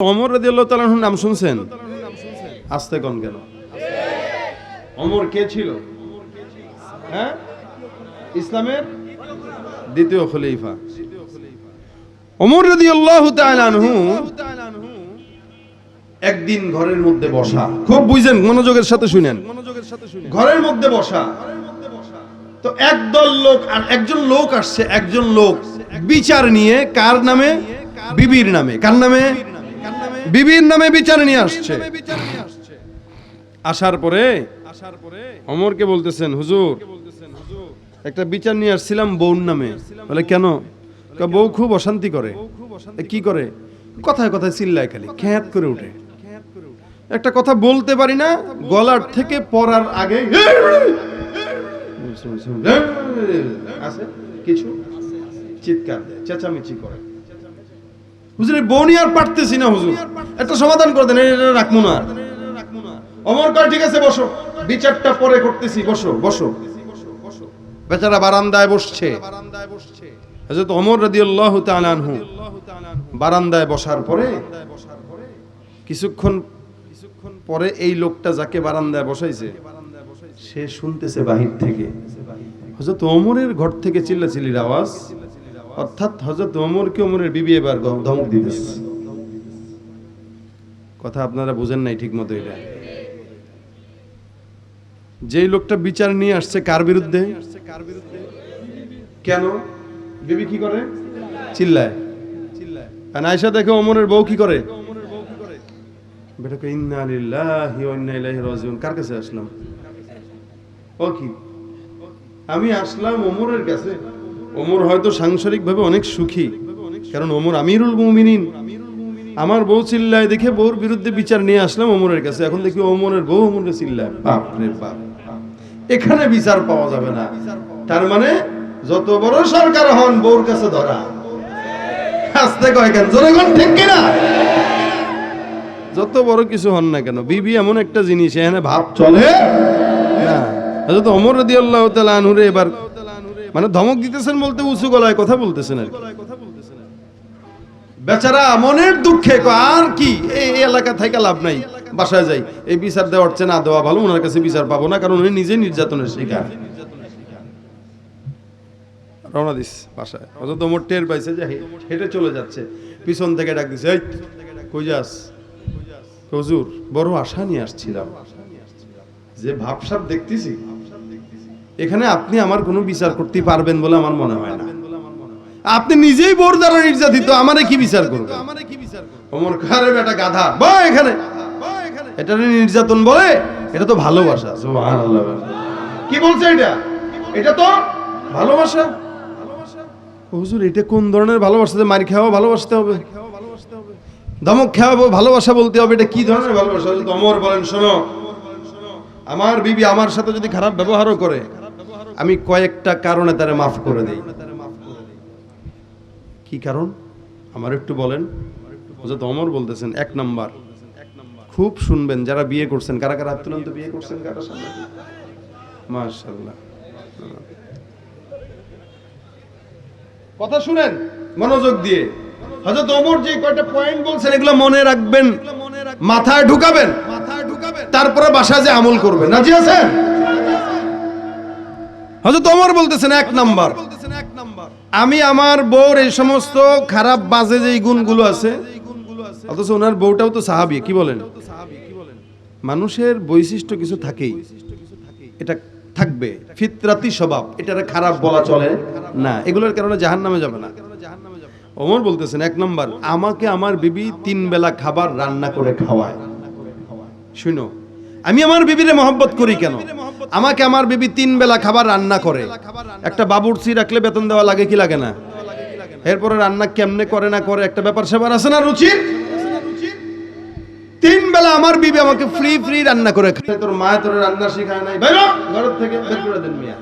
অমর রাজি আল্লাহ তালাহুর নাম শুনছেন? আসতে কন কেন? অমর কে ছিল? হ্যাঁ? ইসলামের দ্বিতীয় খলিফা। অমর একদিন ঘরের মধ্যে বসা। খুব বুঝছেন মনোযোগের সাথে শুনেন। ঘরের মধ্যে বসা। তো একদল লোক আর একজন লোক আসছে, একজন লোক বিচার নিয়ে কার নামে? বিবির নামে। কার নামে? বিবির নামে বিচার নিয়ে আসছে। আসার পরে আসার পরে অমরকে বলতেছেন হুজুর একটা বিচার নিয়ে আসছিলাম বউর নামে। বলে কেন? বউ খুব অশান্তি করে। কি করে? কথায় কথায় চিল্লায় খালি খ্যাত করে উঠে। একটা কথা বলতে পারি না গলার থেকে পড়ার আগে কিছু? চিৎকার দেয় চেঁচামেচি করে। হুজুর আর পারতেছি না হুজুর। একটা সমাধান করে দেন রাখব না অমর কয়, ঠিক আছে, বসো। বিচারটা পরে করতেছি, বসো বসো। বেচারা বারান্দায় বসছে। বারান্দায় বসার পরে, কিছুক্ষণ পরে এই লোকটা যাকে বারান্দায় বসাইছে, সে শুনতেছে বাহির থেকে। হযরত ওমরের ঘর থেকে চিল্লাচিল্লির আওয়াজ অর্থাৎ হযরত ওমরকে ওমরের বিবি এবার ধমক দিতেছে। কথা আপনারা বুঝেন নাই ঠিক মতো এটা। যেই লোকটা বিচার নিয়ে আসছে কার বিরুদ্ধে? কেন? বিবি কি করে? চিল্লায়। আর আয়সা দেখে ওমরের বউ কি করে? ইন্না কার কাছে আসলাম? ও কি? আমি আসলাম ওমরের কাছে। ওমর হয়তো সাংসারিকভাবে অনেক সুখী, কারণ ওমর আমিরুল মুমিনিন। আমার বউ চিল্লায় দেখে বউর বিরুদ্ধে বিচার নিয়ে আসলাম ওমরের কাছে। এখন দেখি ওমরের বউ ওমরের চিল্লায়। বাপ রে বাপ। এখানে বিচার পাওয়া যাবে না। তার মানে যত বড় সরকার হন বউর কাছে ধরা। আসতে কয় কেন? কোন ঠিক কিনা? যত বড় কিছু হন না কেন, বিবি এমন একটা জিনিস, এখানে ভাব চলে। না হযরত ওমর রাদিয়াল্লাহু তাআলা আনহুরে এবার মানে ধমক দিতেছেন বলতে উঁচু গলায় কথা বলতেছেন আর বেচারা মনের দুঃখে আর কি? এই এলাকা থেকে লাভ নাই, বাসায় যাই। এই বিচার দেওয়ার চেয়ে না দেওয়া ভালো ওনার কাছে বিচার পাবো না, কারণ উনি নিজে নির্যাতনের শিকার। রওনা দিস বাসায়। অত মোট টের পাইছে যে হেঁটে চলে যাচ্ছে। পিছন থেকে ডাক দিছে, এই, কই যাস? হুজুর, বড় আশা নিয়ে আসছিলাম। যে ভাবসাব দেখতেছি এখানে আপনি আমার কোনো বিচার করতে পারবেন বলে আমার মনে হয় না। আপনি নিজেই বোর দ্বারা নির্যাতিত, আমারে কি বিচার করবেন? অমর খারে বেটা গাধা। বা এখানে। এটা নির্যাতন বলে, এটা তো ভালোবাসা। সুবহানাল্লাহ। কি বলছে এটা? এটা তো ভালোবাসা। হুজুর, এটা কোন ধরনের ভালোবাসা? মারি খাওয়া ভালোবাসতে হবে। ধমক খাওয়াবো ভালোবাসা বলতে হবে, এটা কি ধরনের ভালোবাসা? অমর বলেন, শোনো। আমার বিবি আমার সাথে যদি খারাপ ব্যবহারও করে আমি কয়েকটা কারণে তারা মাফ করে দেই। কি কারণ? আমার একটু বলেন। হযরত অমর বলতেছেন, এক নাম্বার। খুব শুনবেন যারা বিয়ে করছেন। কারা কারা হাত বিয়ে করছেন? কারা সামনে? কথা শুনেন, মনোযোগ দিয়ে। হযরত ওমর যে কয়টা পয়েন্ট বলছেন, এগুলো মনে রাখবেন। মাথায় ঢুকাবেন মাথায় ঢুকাবেন। তারপরে বাসায় যে আমল করবেন। রাজি আছেন? হযরত ওমর বলতেছেন, এক নাম্বার। আমি আমার বউর এই সমস্ত খারাপ বাজে যে গুণগুলো আছে, অথচ ওনার বউটাও তো সাহাবি, কি বলেন? মানুষের বৈশিষ্ট্য কিছু থাকেই। এটা থাকবে। ফিতরাতি স্বভাব, এটারে খারাপ বলা চলে না। এগুলোর কারণে জাহান নামে যাবে না। ওমর বলতেছেন, এক নম্বর, আমাকে আমার বিবি তিন বেলা খাবার রান্না করে খাওয়ায়। শুনো আমি আমার বিবিরে মহব্বত করি কেন? আমাকে আমার বিবি তিন বেলা খাবার রান্না করে। একটা বাবুর্চি রাখলে বেতন দেওয়া লাগে কি লাগে না? এরপরে রান্না কেমনে করে না করে একটা ব্যাপার সেবার আছে না রুচি তিন বেলা আমার বিবি আমাকে ফ্রি ফ্রি রান্না করে। তোর মা তোর রান্না শেখায় নাই। বাইরো ঘর থেকে বের করে দেন মিয়া।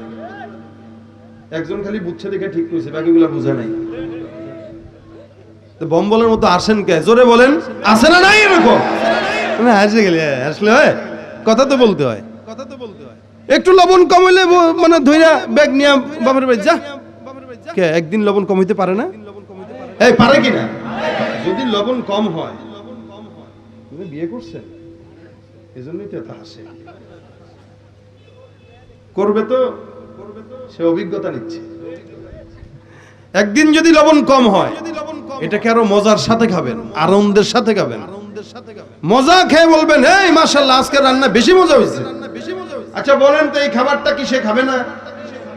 একজন খালি বুঝছে দেখে ঠিক কইছে, বাকিগুলো বুঝে নাই। তো বম্বলের মতো আসেন কে? জোরে বলেন, আসে না নাই এরকম? না হাসে গেলে আসলে হয়? কথা তো বলতে হয়। কথা তো বলতে হয়। একটু লবণ কম হইলে মানে ধইরা ব্যাগ নিয়ে বাবার বাড়ি যা। কে একদিন লবণ কম হইতে পারে না? এই পারে কি না যদি লবণ কম হয়। আপনি বিয়ে করছেন এজন্যই তো এত হাসে করবে তো সে অভিজ্ঞতা নিচ্ছে। একদিন যদি লবণ কম হয় এটাকে আরও মজার সাথে খাবেন আনন্দের সাথে খাবেন। মজা খেয়ে বলবেন এই মাশাল্লাহ আজকে রান্না বেশি মজা হয়েছে। আচ্ছা বলেন তো এই খাবারটা কি সে খাবে না?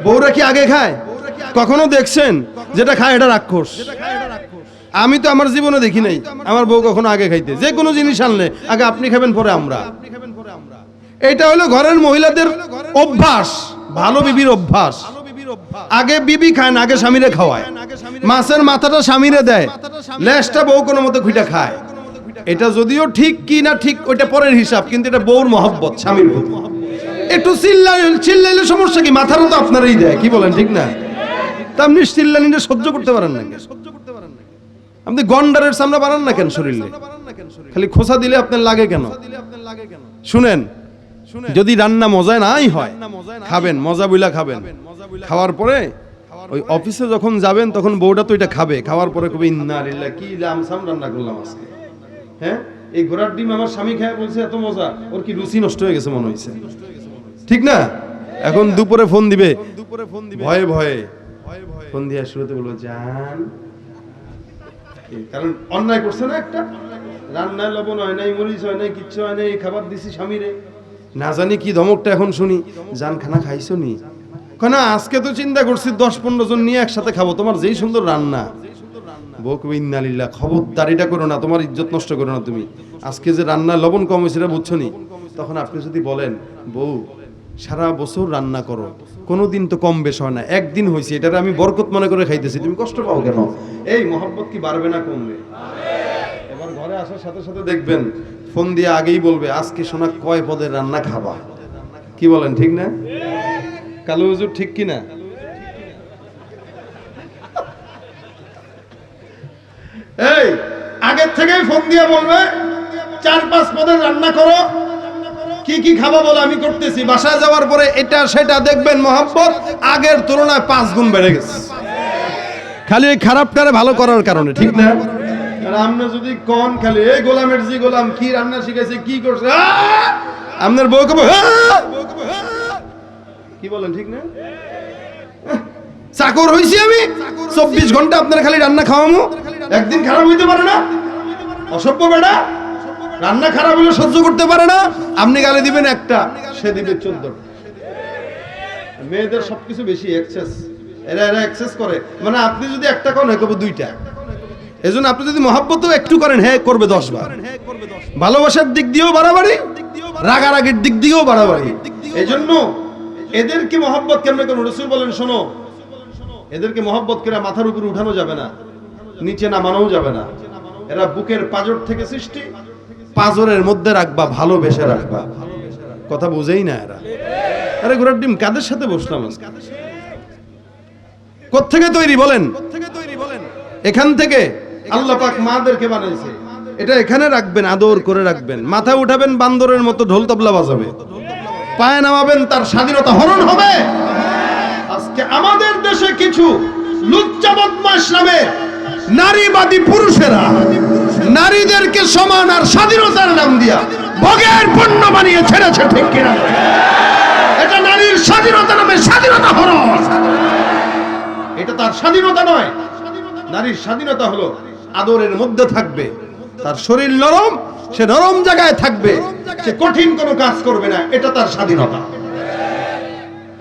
বউরা কি আগে খায়? কখনো দেখছেন? যেটা খায় এটা রাক্ষস। আমি তো আমার জীবনে দেখি নাই। আমার বউ কখনো আগে খাইতে। যে কোনো জিনিস আনলে আগে আপনি খাবেন পরে আমরা। এটা হলো ঘরের মহিলাদের অভ্যাস। ভালো বিবির অভ্যাস। আগে বিবি খায় না আগে স্বামীরে খাওয়ায়। মাছের মাথাটা স্বামীরে দেয়। লেজটা বউ কোনো মতো খুঁটা খায়। এটা যদিও ঠিক কি না ঠিক, ওইটা পরের হিসাব, কিন্তু এটা বউর মহব্বত, স্বামীর প্রতি। একটু চিল্লাই চিল্লাইলে সমস্যা কি? মাথারও তো আপনারই দেয়, কি বলেন, ঠিক না? তা আপনি চিল্লানিটা সহ্য করতে পারেন না আপনি গন্ডারের সামনে বানান না কেন শরীরে? খালি খোসা দিলে আপনার লাগে কেন? শুনেন, যদি রান্না মজায় নাই হয়, খাবেন, মজা বইলা খাবেন। খাওয়ার পরে ওই অফিসে যখন যাবেন, তখন বউটা তো এটা খাবে। খাওয়ার পরে কবে, ইন্না কি লামসাম রান্না করলাম আজকে? হ্যাঁ? এই ঘোড়ার ডিম আমার স্বামী খায় বলছে এত মজা। ওর কি রুচি নষ্ট হয়ে গেছে মনে হয়েছে? ঠিক না? এখন দুপুরে ফোন দিবে। দুপুরে ফোন দিবে। ভয়ে ভয়ে। ফোন দিয়ে শুরুতে বলব জান। কারণ অন্যায় করছে না একটা? রান্নায় লবণ হয় নাই মরিচ হয় নাই কিচ্ছু হয় নাই খাবার দিছি স্বামীরে না জানি কি ধমকটা এখন শুনি। জান খানা খাইছো নি? কেন আজকে তো চিন্তা করছি দশ পনেরো জন নিয়ে একসাথে খাব। তোমার যেই সুন্দর রান্না। বউকে ইন্নালিল্লাহ খবরদারিটা করো না, তোমার ইজ্জত নষ্ট করো না তুমি। আজকে যে রান্না লবণ কম হয়েছে এটা বুঝছ নি? তখন আপনি যদি বলেন, বউ, সারা বছর রান্না করো কোনো দিন তো কম বেশ হয় না, একদিন হয়েছে, এটার আমি বরকত মনে করে খাইতেছি, তুমি কষ্ট পাও কেন? এই মহব্বত কি বাড়বে না কমবে? এবার ঘরে আসার সাথে সাথে দেখবেন, ফোন দিয়ে আগেই বলবে, আজকে সোনা কয় পদের রান্না খাবা? কি বলেন, ঠিক না? কালো হুজুর ঠিক কি এই আগের থেকেই ফোন দিয়ে বলবে চার পাঁচ পদের রান্না করো কি কি খাব বলে আমি করতেছি। বাসায় যাওয়ার পরে এটা সেটা দেখবেন মোহাম্মদ আগের তুলনায় পাঁচ গুণ বেড়ে গেছে। খালি এই খারাপটারে ভালো করার কারণে ঠিক না? যদি কন খালি এই গোলামের জি গোলাম কি রান্না শিখেছে কি করছে? আপনার বউ কব কি বলেন ঠিক না? চাকর হইছি আমি চব্বিশ ঘণ্টা আপনার খালি রান্না খাওয়ামু। একদিন খারাপ হইতে পারে না। অসভ্য বেড়া। রান্না খারাপ হলে সহ্য করতে পারে না। আপনি গালে দিবেন একটা, সে দিবে চোদ্দ মেয়েদের সবকিছু বেশি এক্সেস এরা এরা এক্সেস করে। মানে আপনি যদি একটা করেন কবে দুইটা। এজন্য আপনি যদি মহাব্বতও একটু করেন হ্যাঁ করবে দশ বার ভালোবাসার দিক দিয়েও বাড়াবাড়ি, রাগারাগির দিক দিয়েও বাড়াবাড়ি। এই জন্য এদেরকে মহাব্বত কেমন করুন রসুল বলেন, শোনো, এদেরকে মহব্বত করে মাথার উপর উঠানো যাবে না। নিচে নামানোও যাবে না। এরা বুকের পাজর থেকে সৃষ্টি, পাজরের মধ্যে রাখবা, ভালোবেসে রাখবা। কথা বুঝেই না এরা। আরে ঘোড়ার ডিম, কাদের সাথে বসলাম? কোত্থেকে তৈরি বলেন? এখান থেকে আল্লাহ পাক মাদেরকে বানাইছে। এটা এখানে রাখবেন, আদর করে রাখবেন। মাথা উঠাবেন, বান্দরের মতো ঢোল তবলা বাজাবে। পায়ে নামাবেন, তার স্বাধীনতা হরণ হবে। আজকে আমাদের দেশে কিছু লুচ্চা বদমাস নামে নারীবাদী পুরুষেরা, নারীদেরকে সমান আর স্বাধীনতার নাম দিয়া ভোগের পণ্য বানিয়ে ছেড়েছে, ঠিক কিনা? এটা নারীর স্বাধীনতা নামে স্বাধীনতা হরণ এটা তার স্বাধীনতা নয়। নারীর স্বাধীনতা হলো আদরের মধ্যে থাকবে, তার শরীর নরম, সে নরম জায়গায় থাকবে, সে কঠিন কোনো কাজ করবে না, এটা তার স্বাধীনতা।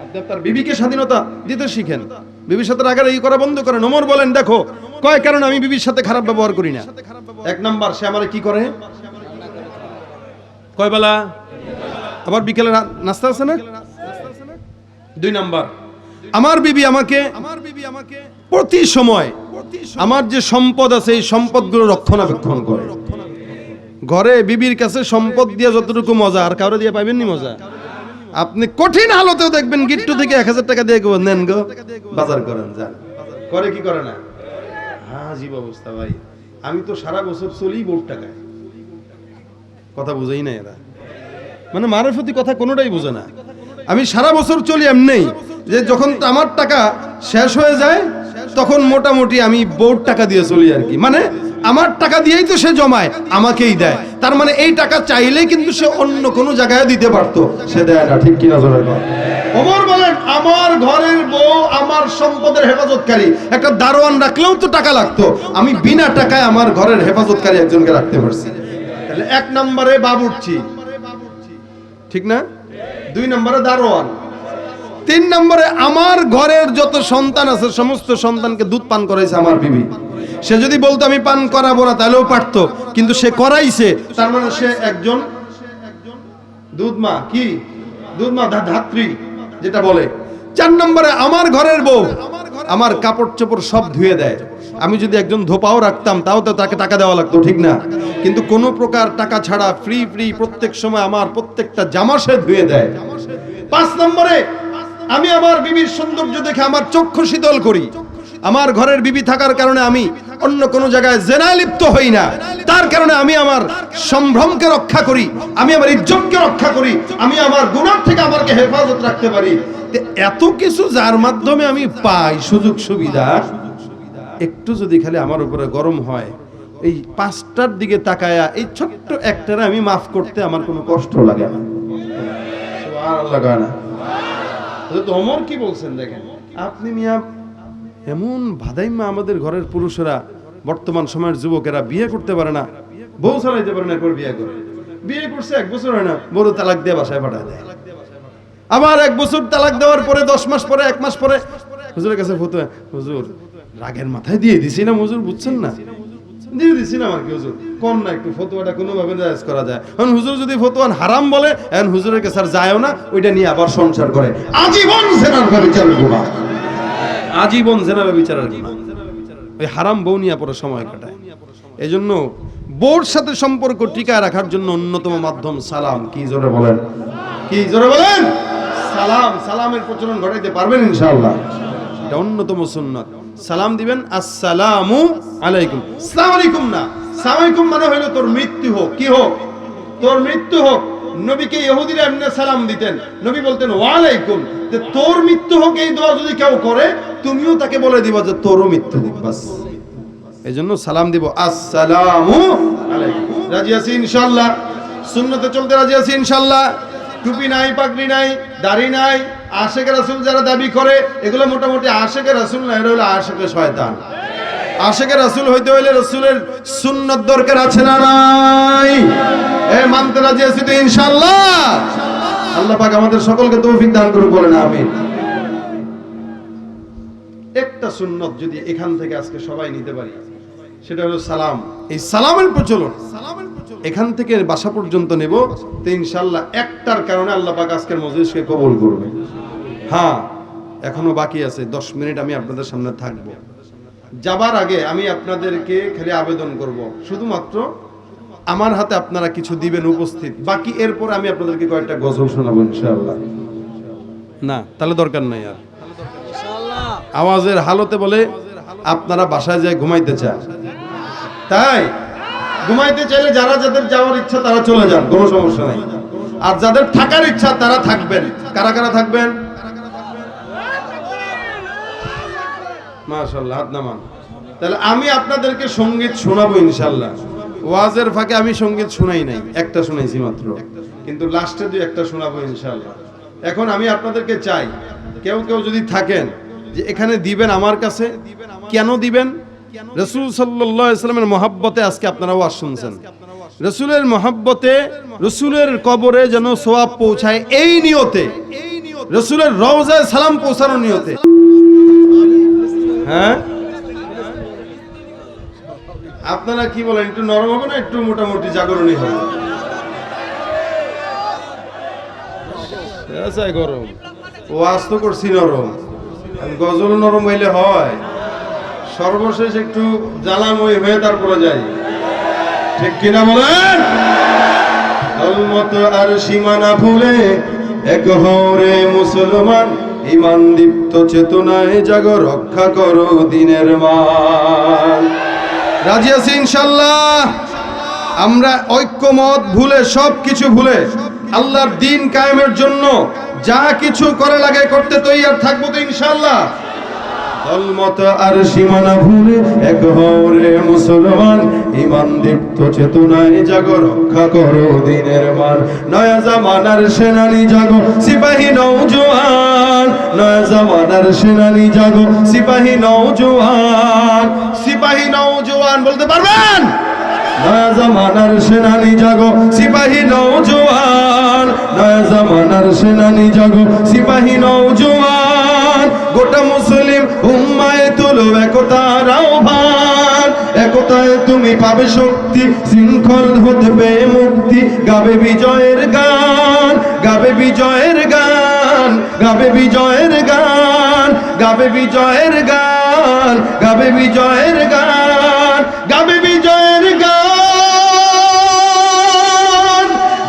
আপনি আপনার বিবিকে স্বাধীনতা দিতে শিখেন। বিবির সাথে রাগার এই করা বন্ধ করেন ওমর বলেন, দেখো, কয় কারণ আমি বিবির সাথে খারাপ ব্যবহার করি না? এক নাম্বার, সে আমার কি করে? কয় বেলা? আবার বিকেলে নাস্তা আছে না? দুই নাম্বার, আমার বিবি আমাকে আমার বিবি আমাকে প্রতি সময় আমার যে সম্পদ আছে, এই সম্পদগুলো রক্ষণাবেক্ষণ করে। ঘরে বিবির কাছে সম্পদ দিয়ে যতটুকু মজা, আর কারও দিয়ে পাইবেন নি মজা? আপনি কঠিন হালতেও দেখবেন গিট্টু থেকে এক হাজার টাকা দিয়ে নেন গো বাজার করেন যান। করে কি করে না? হ্যাঁ জীব অবস্থা ভাই। আমি তো সারা বছর চলি বোর্ড টাকায়। কথা বুঝেই না এরা। মানে মারফতি কথা কোনোটাই বোঝে না। আমি সারা বছর চলি এমনি যে যখন আমার টাকা শেষ হয়ে যায় তখন মোটামুটি আমি বোর্ড টাকা দিয়ে চলি আর কি। মানে আমার টাকা দিয়েই তো সে জমায়, আমাকেই দেয়। তার মানে এই টাকা চাইলেই কিন্তু সে অন্য কোনো জায়গায় দিতে পারতো। সে দেয় না, ঠিক কিনা জোরে ওমর বলেন, আমার ঘরের বউ আমার সম্পদের হেফাজতকারী। একটা দারোয়ান রাখলেও তো টাকা লাগতো। আমি বিনা টাকায় আমার ঘরের হেফাজতকারী একজনকে রাখতে পারছি। তাহলে এক নম্বরে বাবুর্চি। ঠিক না? দুই নম্বরে দারোয়ান। তিন নম্বরে, আমার ঘরের যত সন্তান আছে, সমস্ত সন্তানকে দুধ পান করাইছে আমার বিবি। সে যদি বলতো, আমি পান করাবো না, তাহলেও পারতো। কিন্তু সে করাইছে, তার মানে সে একজন দুধ মা, কি? দুধ মা, ধা- ধাত্রী, যেটা বলে। চার নম্বরে, আমার ঘরের বউ, আমার কাপড় চোপড় সব ধুয়ে দেয়। আমি যদি একজন ধোপাও রাখতাম, তাও তো তাকে টাকা দেওয়া লাগতো, ঠিক না? কিন্তু কোনো প্রকার টাকা ছাড়া ফ্রি ফ্রি প্রত্যেক সময় আমার প্রত্যেকটা জামা সে ধুয়ে দেয়। পাঁচ নম্বরে আমি আমার বিবির সৌন্দর্য দেখে আমার চক্ষু শীতল করি। আমার ঘরের বিবি থাকার কারণে আমি অন্য কোনো জায়গায় জেনায় লিপ্ত হই না। তার কারণে আমি আমার সম্ভ্রমকে রক্ষা করি, আমি আমার ইজ্জতকে রক্ষা করি, আমি আমার গুণার থেকে আমাকে হেফাজত রাখতে পারি। এত কিছু যার মাধ্যমে আমি পাই সুযোগ সুবিধা, একটু যদি খালি আমার উপরে গরম হয়, এই পাঁচটার দিকে তাকায়া এই ছোট্ট একটারে আমি মাফ করতে আমার কোনো কষ্ট লাগে না। কয় না? হযরত ওমর কি বলছেন দেখেন? আপনি মিয়া এমন ভাদাইমা আমাদের ঘরের পুরুষেরা বর্তমান সময়ের যুবকেরা বিয়ে করতে পারে না। বউ চালাইতে পারে না এরপর বিয়ে করে। বিয়ে করছে এক বছর হয় না বড় তালাক দিয়ে বাসায় পাঠায় দেয়। আবার এক বছর তালাক দেওয়ার পরে দশ মাস পরে এক মাস পরে হুজুরের কাছে ফতুয়া হুজুর রাগের মাথায় দিয়ে দিছি না হুজুর বুঝছেন না? দিয়ে দিছি না আমার কি হুজুর? কোন না একটু ফতুয়াটা কোনোভাবে জায়েজ করা যায়। এখন হুজুর যদি ফতুয়ান হারাম বলে, এখন হুজুরের কাছে আর যায়ও না, ওইটা নিয়ে আবার সংসার করে। আজীবন জেনার বিচার গুণা আজীবন জেনার বিচারের গুণা ওই হারাম বউ নিয়ে পরে সময় কাটায়। এই জন্য বউর সাথে সম্পর্ক টিকায় রাখার জন্য অন্যতম মাধ্যম সালাম। কি জোরে বলেন? কি জোরে বলেন? সালাম, সালামের প্রচলন ঘটাইতে পারবেন ইনশাআল্লাহ। এটা অন্যতম সুন্নত। সালাম দিবেন, আসসালামু আলাইকুম। সালাম আলাইকুম না, সালাম আলাইকুম মানে হইল তোর মৃত্যু হোক। কি হোক? তোর মৃত্যু হোক। নবীকে ইহুদিরা এমনি সালাম দিতেন। নবী বলতেন, ওয়ালাইকুম। যে তোর মৃত্যু হোক, এই দোয়া যদি কেউ করে, তুমিও তাকে বলে দিবা যে তোরও মৃত্যু হোক, বাস। এই জন্য সালাম দিব, আসসালামু আলাইকুম। রাজি আছি ইনশাল্লাহ সুন্নতে চলতে রাজি আছি ইনশাল্লাহ টুপি নাই, পাগড়ি নাই, দাড়ি নাই আশেকের রাসুল যারা দাবি করে, এগুলো মোটামুটি আশেকের রাসূল না, এরা হলো আশেকের শয়তান। আশেকের রাসূল হইতে হইলে রাসূলের সুন্নত দরকার আছে না নাই? এ, মানতে রাজি আছি তো ইনশাআল্লাহ? আল্লাহ পাক আমাদের সকলকে তৌফিক দান করুক, বলেন আমিন। একটা সুন্নত যদি এখান থেকে আজকে সবাই নিতে পারি, সেটা হলো সালাম। এই সালামের প্রচলন। এখান থেকে বাসা পর্যন্ত নেব, তো ইনশাল্লাহ একটার কারণে আল্লাহ পাক আজকের মজলিসকে কবুল করবে। হ্যাঁ এখনও বাকি আছে। দশ মিনিট আমি আপনাদের সামনে থাকব। যাবার আগে আমি আপনাদেরকে খালি আবেদন করব। শুধুমাত্র আমার হাতে আপনারা কিছু দিবেন উপস্থিত। বাকি এরপর আমি আপনাদেরকে কয়েকটা গজল শোনাবো ইনশাআল্লাহ। না, তাহলে দরকার নাই আর। আওয়াজের হালতে বলে আপনারা বাসায় যায় ঘুমাইতে চান। তাই? ঘুমাইতে চাইলে যারা যাদের যাওয়ার ইচ্ছা তারা চলে যান, কোনো সমস্যা নাই। আর যাদের থাকার ইচ্ছা তারা থাকবেন। কারা কারা থাকবেন? তাহলে আমি আপনাদেরকে সংগীত শোনাবো ইনশাল্লাহ ওয়াজের ফাঁকে আমি সংগীত শোনাই নাই, একটা শোনাইছি মাত্র। কিন্তু লাস্টে দুই একটা শোনাবো ইনশাল্লাহ এখন আমি আপনাদেরকে চাই, কেউ কেউ যদি থাকেন, যে এখানে দিবেন আমার কাছে, কেন দিবেন? রসুল সাল্লামের মহাব্বতে আজকে আপনারা ওয়াজ শুনছেন। রসুলের মহাব্বতে রসুলের কবরে যেন সোয়াব পৌঁছায় এই নিয়তে। রসুলের রওজায় সালাম পৌঁছানোর নিয়তে। হ্যাঁ? আপনারা কি বলেন একটু নরম হবে না একটু মোটামুটি জাগরণী হবে? গরম। ও তো করছি নরম। গজল নরম হইলে হয়। সর্বশেষ একটু জ্বালাময় হয়ে তারপরে যাই। ঠিক কিনা বলেন? মত আর সীমানা ভুলে এক হরে মুসলমান ইমান দীপ্ত চেতনায় জাগ, রক্ষা করো দিনের মান। রাজি আছি ইনশাল্লাহ? আমরা ঐক্যমত ভুলে সব কিছু ভুলে আল্লাহর দিন কায়েমের জন্য যা কিছু করা লাগে করতে তৈরি আর থাকব তো ইনশাল্লাহ। দলমত আর সীমানা ভুলে এক হরে মুসলমান। ইমান দীপ্ত চেতনায় জাগো রক্ষা করো দিনের মান। নয়া জামানার সেনানি জাগো সিপাহী নৌজওয়ান নয়া জামানার সেনানি জাগো সিপাহী সিপাহী নৌজওয়ান বলতে পারবেন? নয়া জামানার সেনানি জাগো সিপাহী নৌজওয়ান নয়া জামানার সেনানি জাগো সিপাহী নৌজওয়ান গোটা মুসলিম উম্মায় তুলো একতার আহ্বান। একতায় তুমি পাবে শক্তি, শৃঙ্খল হতে মুক্তি, গাবে বিজয়ের গান, গাবে বিজয়ের গান, গাবে বিজয়ের গান, গাবে বিজয়ের গান, গাবে বিজয়ের গান, গাবে বিজয়ের গান।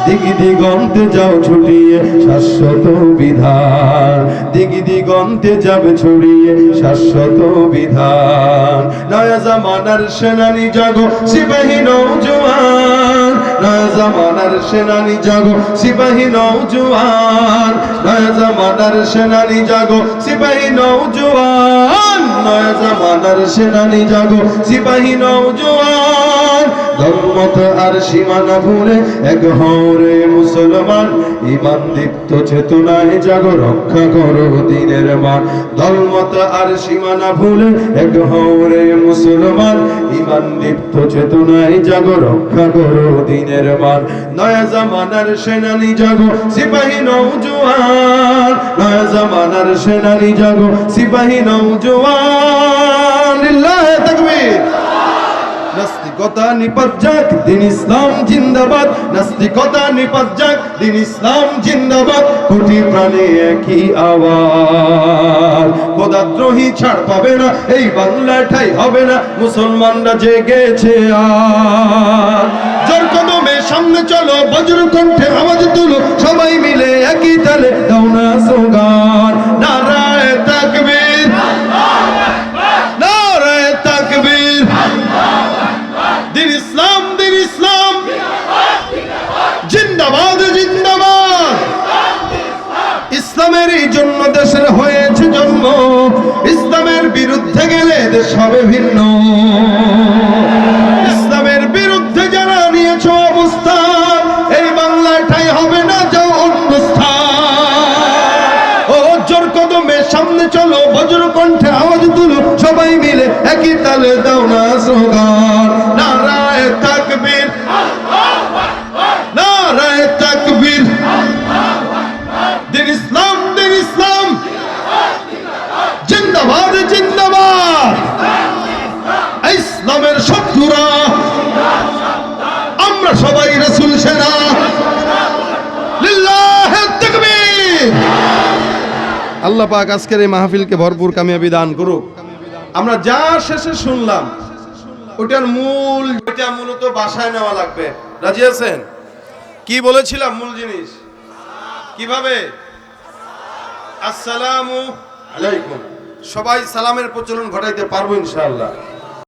দিগি দিগন্তে যাও ছুটিয়ে শাশ্বত বিধান। দিগি দিগন্তে যাবে ছড়িয়ে শাশ্বত বিধান। নয়া জামানার সেনানি জাগো, সিপাহী নৌজওয়ান নয়া জামানার সেনানি জাগো, সিপাহী নৌজওয়ান নয়া জামানার সেনানি জাগো, সিপাহী নৌজওয়ান নয়া জামানার সেনানি জাগো, সিপাহী নৌজওয়ান ধর্মত আর সীমানা ভুলে এক হরে মুসলমান। ইমান দীপ্ত চেতনায় জাগো, রক্ষা করো দিনের মান। ধর্মত আর সীমানা ভুলে এক হরে মুসলমান। ইমান দীপ্ত চেতনায় জাগো, রক্ষা করো দিনের মান। নয়া জামানার সেনানি জাগো, সিপাহী নৌজওয়ান নয়া জামানার সেনানি জাগো, সিপাহী তাকবীর নাস্তিকতা নিপাত যাক দিন ইসলাম জিন্দাবাদ। নাস্তিকতা নিপাত যাক দিন ইসলাম জিন্দাবাদ। কোটি প্রাণে একই আওয়াজ। খোদাদ্রোহী ছাড় পাবে না, এই বাংলা ঠাই হবে না, মুসলমানরা জেগেছে আর। জোর কদমে সামনে চলো বজ্র কণ্ঠে আওয়াজ তুলো, সবাই মিলে একই তালে, দাও না সোগান ইসলামের এই জন্য, দেশের হয়েছে ইসলামের বিরুদ্ধে গেলে দেশ হবে ভিন্ন। ইসলামের বিরুদ্ধে যারা নিয়েছ অবস্থান, এই বাংলাটাই হবে না যাও অন্য স্থান। ও কদমে সামনে চলো বজ্র কণ্ঠে আওয়াজ তুলো, সবাই মিলে একই তালে দাও না আল্লাহ পাক আজকের এই মাহফিলকে ভরপুর কামিয়াবি দান করুক। আমরা যা শেষে শুনলাম, ওটার মূল এটা মূলত বাসায় নেওয়া লাগবে। রাজি আছেন? কি বলেছিলাম মূল জিনিস? কীভাবে? আসসালামু আলাইকুম। সবাই সালামের প্রচলন ঘটাইতে পারব ইনশাআল্লাহ।